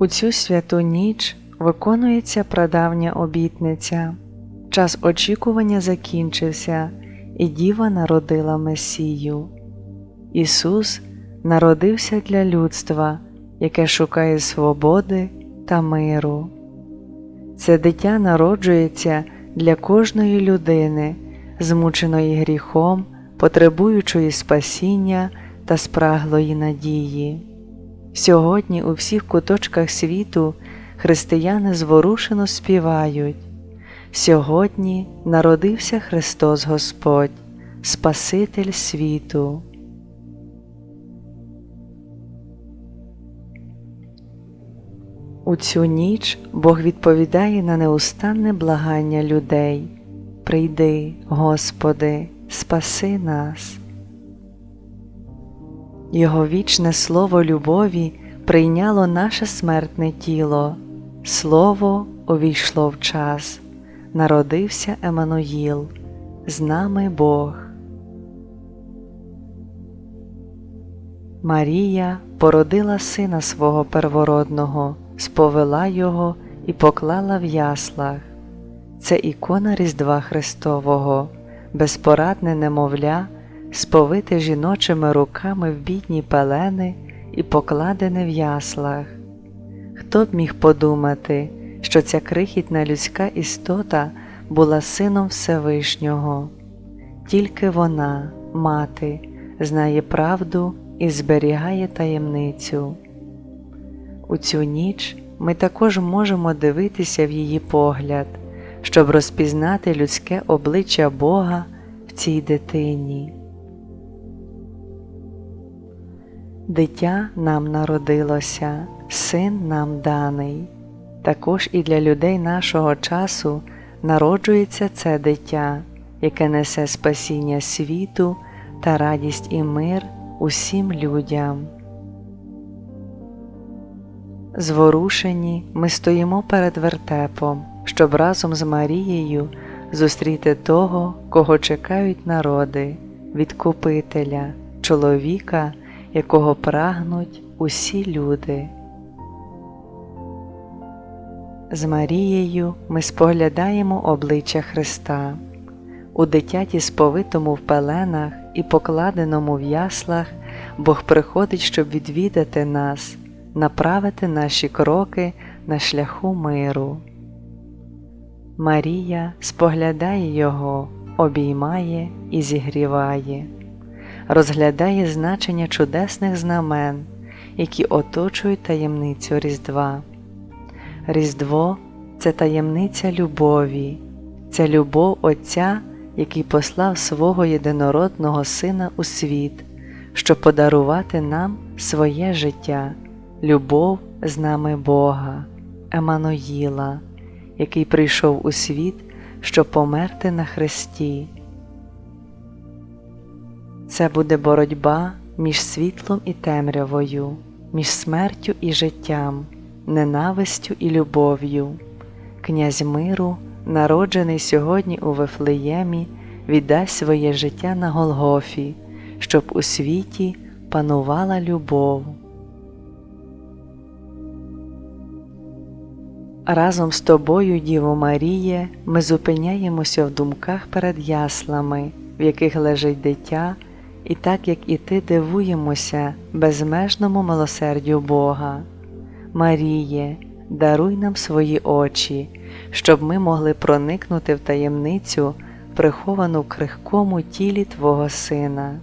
У цю святу ніч виконується прадавня обітниця. Час очікування закінчився, і Діва народила Месію. Ісус народився для людства, яке шукає свободи та миру. Це дитя народжується для кожної людини, змученої гріхом, потребуючої спасіння та спраглої надії. Сьогодні у всіх куточках світу християни зворушено співають. Сьогодні народився Христос Господь, Спаситель світу. У цю ніч Бог відповідає на неустанне благання людей. Прийди, Господи, спаси нас. Його вічне слово любові прийняло наше смертне тіло, Слово увійшло в час, народився Еммануїл, з нами Бог. Марія породила сина свого первородного, сповела його і поклала в яслах. Це ікона Різдва Христового, безпорадне немовля, сповите жіночими руками в бідні пелени і покладене в яслах. Хто б міг подумати, що ця крихітна людська істота була сином Всевишнього, тільки вона, мати, знає правду і зберігає таємницю. У цю ніч ми також можемо дивитися в її погляд, щоб розпізнати людське обличчя Бога в цій дитині. Дитя нам народилося, син нам даний. Також і для людей нашого часу народжується це дитя, яке несе спасіння світу та радість і мир усім людям. Зворушені ми стоїмо перед вертепом, щоб разом з Марією зустріти того, кого чекають народи, відкупителя, чоловіка, якого прагнуть усі люди. З Марією ми споглядаємо обличчя Христа. У дитяті, сповитому в пеленах і покладеному в яслах, Бог приходить, щоб відвідати нас, направити наші кроки на шляху миру. Марія споглядає Його, обіймає і зігріває, розглядає значення чудесних знамен, які оточують таємницю Різдва. Різдво це таємниця любові, це любов Отця, який послав свого єдинородного Сина у світ, щоб подарувати нам своє життя, любов з нами Бога, Еммануїла, який прийшов у світ, щоб померти на Христі. Це буде боротьба між світлом і темрявою, між смертю і життям ненавистю і любов'ю. Князь миру, народжений сьогодні у Вифлеємі, віддасть своє життя на Голгофі, щоб у світі панувала любов. Разом з тобою, Діво Маріє, ми зупиняємося в думках перед яслами, в яких лежить дитя, і так як і ти дивуємося безмежному милосердю Бога. Маріє, даруй нам свої очі, щоб ми могли проникнути в таємницю, приховану в крихкому тілі Твого Сина.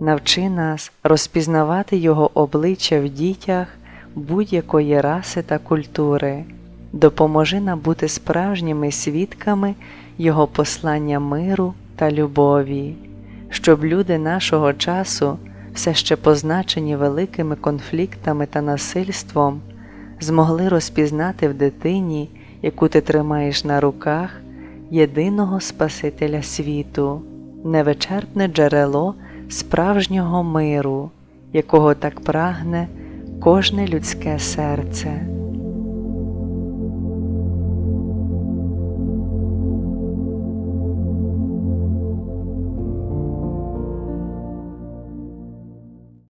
Навчи нас розпізнавати Його обличчя в дітях будь-якої раси та культури, допоможи нам бути справжніми свідками Його послання миру та любові, щоб люди нашого часу все ще позначені великими конфліктами та насильством, змогли розпізнати в дитині, яку ти тримаєш на руках, єдиного Спасителя світу, невичерпне джерело справжнього миру, якого так прагне кожне людське серце.